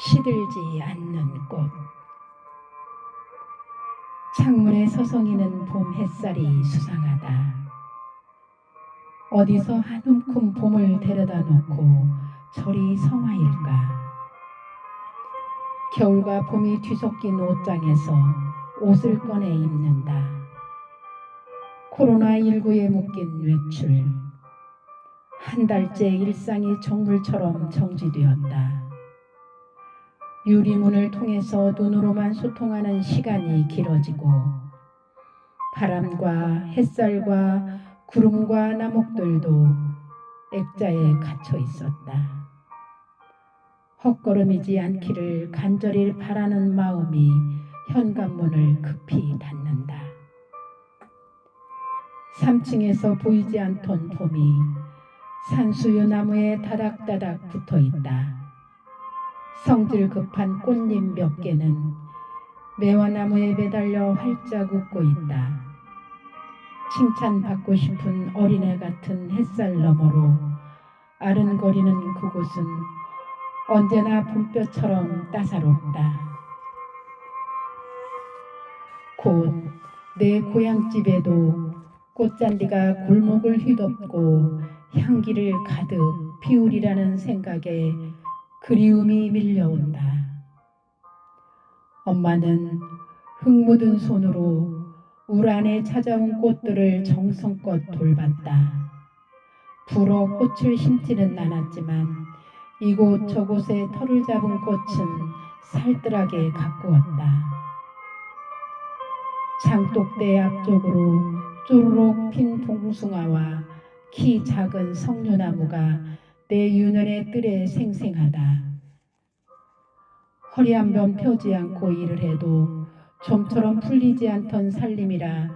시들지 않는 꽃 창문에 서성이는 봄 햇살이 수상하다. 어디서 한 움큼 봄을 데려다 놓고 저리 성화일까? 겨울과 봄이 뒤섞인 옷장에서 옷을 꺼내 입는다. 코로나19에 묶인 외출. 한 달째 일상이 정물처럼 정지되었다. 유리문을 통해서 눈으로만 소통하는 시간이 길어지고 바람과 햇살과 구름과 나목들도 액자에 갇혀 있었다. 헛걸음이지 않기를 간절히 바라는 마음이 현관문을 급히 닫는다. 3층에서 보이지 않던 봄이 산수유 나무에 다닥다닥 붙어 있다. 성질 급한 꽃잎 몇 개는 매화나무에 매달려 활짝 웃고 있다. 칭찬받고 싶은 어린애 같은 햇살 너머로 아른거리는 그곳은 언제나 봄볕처럼 따사롭다. 곧 내 고향집에도 꽃잔디가 골목을 휘덮고 향기를 가득 피우리라는 생각에 그리움이 밀려온다. 엄마는 흙 묻은 손으로 울 안에 찾아온 꽃들을 정성껏 돌봤다. 불어 꽃을 심지는 않았지만 이곳 저곳에 털을 잡은 꽃은 살뜰하게 가꾸었다. 장독대 앞쪽으로 쪼르륵 핀 봉숭아와 키 작은 석류나무가 내 유년의 뜰에 생생하다. 허리 한 번 펴지 않고 일을 해도 좀처럼 풀리지 않던 살림이라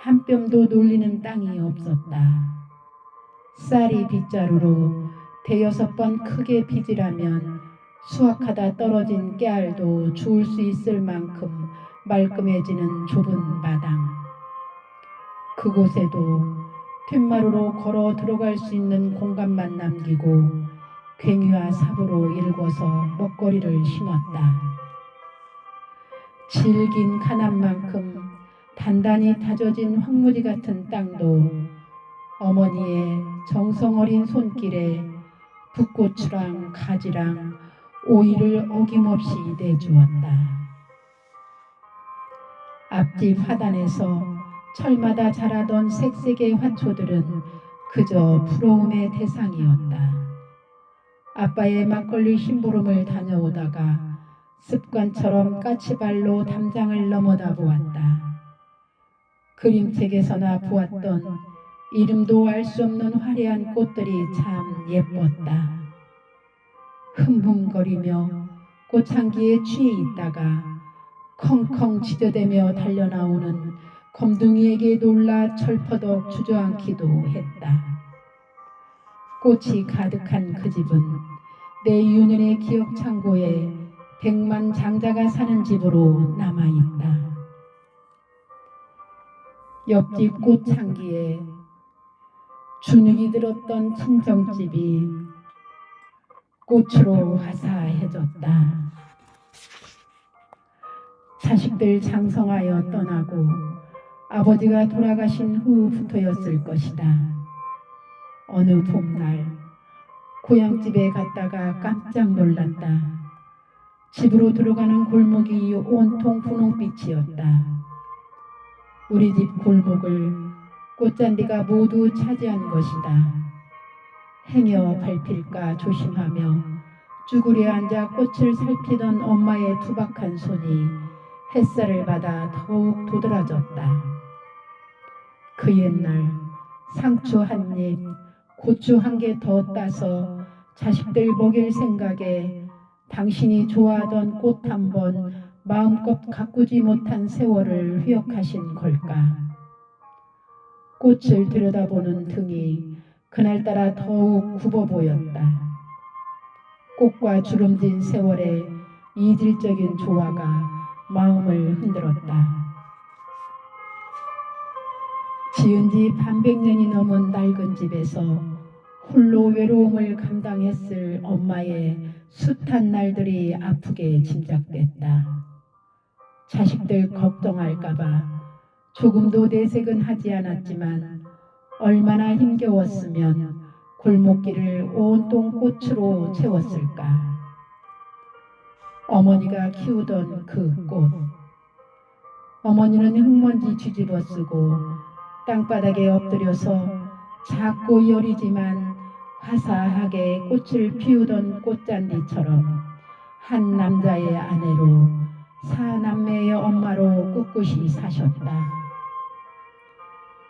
한 뼘도 놀리는 땅이 없었다. 쌀이 빗자루로 대여섯 번 크게 빚으라면 수확하다 떨어진 깨알도 주울 수 있을 만큼 말끔해지는 좁은 마당. 그곳에도 툇마루로 걸어 들어갈 수 있는 공간만 남기고 괭이와 삽으로 일궈서 먹거리를 심었다. 질긴 가난만큼 단단히 다져진 황무지 같은 땅도 어머니의 정성 어린 손길에 붓고추랑 가지랑 오이를 어김없이 내주었다. 앞집 화단에서 철마다 자라던 색색의 화초들은 그저 부러움의 대상이었다. 아빠의 막걸리 심부름을 다녀오다가 습관처럼 까치발로 담장을 넘어다 보았다. 그림책에서나 보았던 이름도 알 수 없는 화려한 꽃들이 참 예뻤다. 흠흠거리며 꽃향기에 취해 있다가 컹컹 지저대며 달려나오는 검둥이에게 놀라 철퍼덕 주저앉기도 했다. 꽃이 가득한 그 집은 내 유년의 기억 창고에 백만 장자가 사는 집으로 남아있다. 옆집 꽃향기에 주눅이 들었던 친정집이 꽃으로 화사해졌다. 자식들 장성하여 떠나고 아버지가 돌아가신 후부터였을 것이다. 어느 봄날 고향집에 갔다가 깜짝 놀랐다. 집으로 들어가는 골목이 온통 분홍빛이었다. 우리 집 골목을 꽃잔디가 모두 차지한 것이다. 행여 밟힐까 조심하며 쭈그려 앉아 꽃을 살피던 엄마의 투박한 손이 햇살을 받아 더욱 도드라졌다. 그 옛날 상추 한 입, 고추 한 개 더 따서 자식들 먹일 생각에 당신이 좋아하던 꽃 한 번 마음껏 가꾸지 못한 세월을 회역하신 걸까? 꽃을 들여다보는 등이 그날따라 더욱 굽어 보였다. 꽃과 주름진 세월의 이질적인 조화가 마음을 흔들었다. 지은 지 반백 년이 넘은 낡은 집에서 홀로 외로움을 감당했을 엄마의 숱한 날들이 아프게 짐작됐다. 자식들 걱정할까봐 조금도 내색은 하지 않았지만 얼마나 힘겨웠으면 골목길을 온통 꽃으로 채웠을까. 어머니가 키우던 그 꽃. 어머니는 흙먼지 뒤집어 쓰고 땅바닥에 엎드려서 작고 여리지만 화사하게 꽃을 피우던 꽃잔디처럼 한 남자의 아내로 사남매의 엄마로 꿋꿋이 사셨다.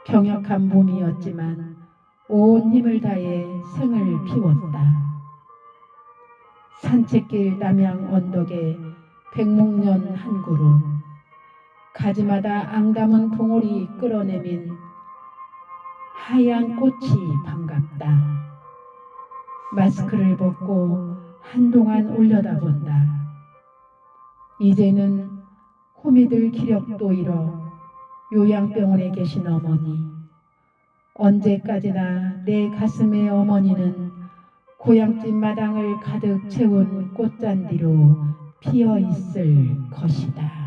경역한 봄이었지만 온 힘을 다해 생을 피웠다. 산책길 남양 언덕에 백목련 한 그루 가지마다 앙담은 봉오리 끌어내민 하얀 꽃이 반갑다. 마스크를 벗고 한동안 올려다본다. 이제는 호미들 기력도 잃어 요양병원에 계신 어머니. 언제까지나 내 가슴의 어머니는 고향집 마당을 가득 채운 꽃잔디로 피어 있을 것이다.